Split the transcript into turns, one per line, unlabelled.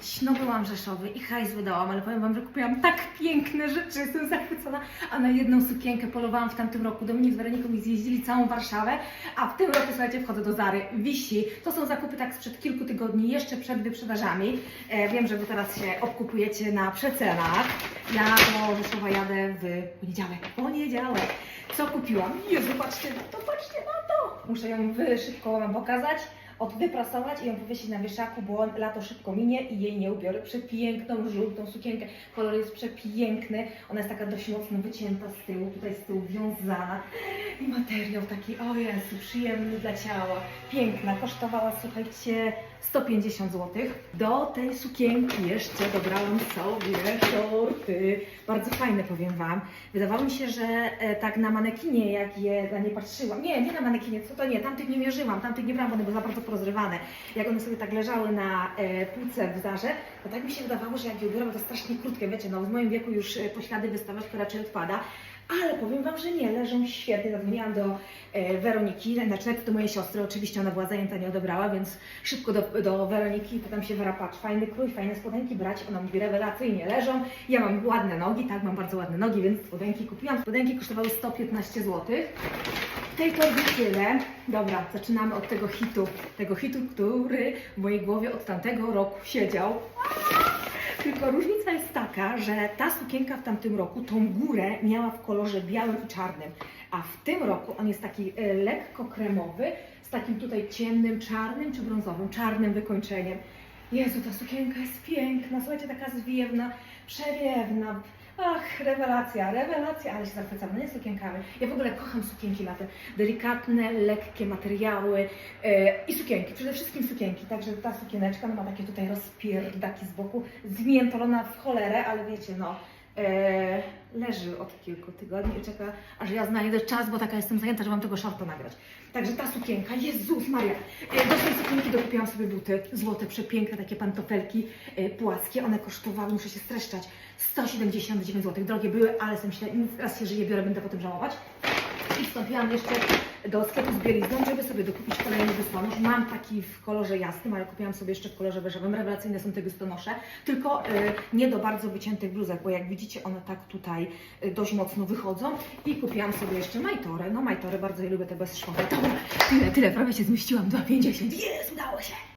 kupić nowy łam rzeszowy i hajs wydałam, ale powiem Wam, że kupiłam tak piękne rzeczy, jestem zachwycona, a na jedną sukienkę polowałam w tamtym roku. Dominik z Weroniką mi zjeździli całą Warszawę, a w tym roku, słuchajcie, wchodzę do Zary, wisi. To są zakupy tak sprzed kilku tygodni, jeszcze przed wyprzedażami. E, wiem, że Wy teraz się obkupujecie na przecenach. Ja do Rzeszowa jadę w poniedziałek. Poniedziałek. Co kupiłam? Jezu, patrzcie na to, patrzcie na to! Muszę ją szybko Wam pokazać od wyprasować i ją powiesić na wieszaku, bo lato szybko minie i jej nie ubiorę. Przepiękną, żółtą sukienkę. Kolor jest przepiękny. Ona jest taka dość mocno wycięta z tyłu, tutaj z tyłu wiązana. I materiał taki, o Jezu, przyjemny dla ciała. Piękna. Kosztowała, słuchajcie, 150 zł. Do tej sukienki jeszcze dobrałam sobie shorty. Bardzo fajne, powiem Wam. Wydawało mi się, że e, tak na manekinie, jak je na nie patrzyłam. Nie, nie na manekinie, co to nie, tamtych nie mierzyłam, tamtych nie brałam, bo za bardzo porozrywane. Jak one sobie tak leżały na e, półce w zarze, to tak mi się wydawało, że jak je ubiorę, to strasznie krótkie, wiecie, no w moim wieku już e, poślady wystawiać to raczej odpada. Ale powiem Wam, że nie, leżą świetnie. Zadzwoniłam do e, Weroniki, znaczy do mojej siostry, oczywiście ona była zajęta, nie odebrała, więc szybko do, do Weroniki pytam się, Wera, patrz, fajny krój, fajne spodenki brać. Ona mówi, rewelacyjnie leżą. Ja mam ładne nogi, tak, mam bardzo ładne nogi, więc spodenki kupiłam. Spodenki kosztowały 115 zł. Tej torbie tyle. Dobra, zaczynamy od tego hitu. Tego hitu, który w mojej głowie od tamtego roku siedział. Tylko różnica jest taka, że ta sukienka w tamtym roku tą górę miała w kolorze białym i czarnym, a w tym roku on jest taki e, lekko kremowy z takim tutaj ciemnym, czarnym czy brązowym, czarnym wykończeniem. Jezu, ta sukienka jest piękna, słuchajcie, taka zwiewna, przewiewna. Ach, rewelacja, rewelacja, ale się zachwycam, nie sukienkami. Ja w ogóle kocham sukienki latem. Delikatne, lekkie materiały e, i sukienki, przede wszystkim sukienki. Także ta sukieneczka no, ma takie tutaj rozpierdaki z boku, zmiętolona w cholerę, ale wiecie, no, leży od kilku tygodni i czeka, aż ja znajdę czas, bo taka jestem zajęta, że mam tego szorta nagrać. Także ta sukienka, Jezus Maria. E, do tej sukienki dokupiłam sobie buty, złote, przepiękne, takie pantofelki e, płaskie. One kosztowały, muszę się streszczać, 179 zł. Drogie były, ale sobie myślę, raz się żyje, biorę, będę potem żałować. I wstąpiłam jeszcze do sklepu z bielizną, żeby sobie dokupić kolejny biustonosz. Mam taki w kolorze jasnym, ale kupiłam sobie jeszcze w kolorze beżowym. Rewelacyjne są te biustonosze, tylko y, nie do bardzo wyciętych bluzek, bo jak widzicie one tak tutaj y, dość mocno wychodzą. I kupiłam sobie jeszcze majtory. No majtory, bardzo je lubię, te bezszwowe. Tyle, tyle, prawie się zmieściłam, 2,50. Jest, udało się!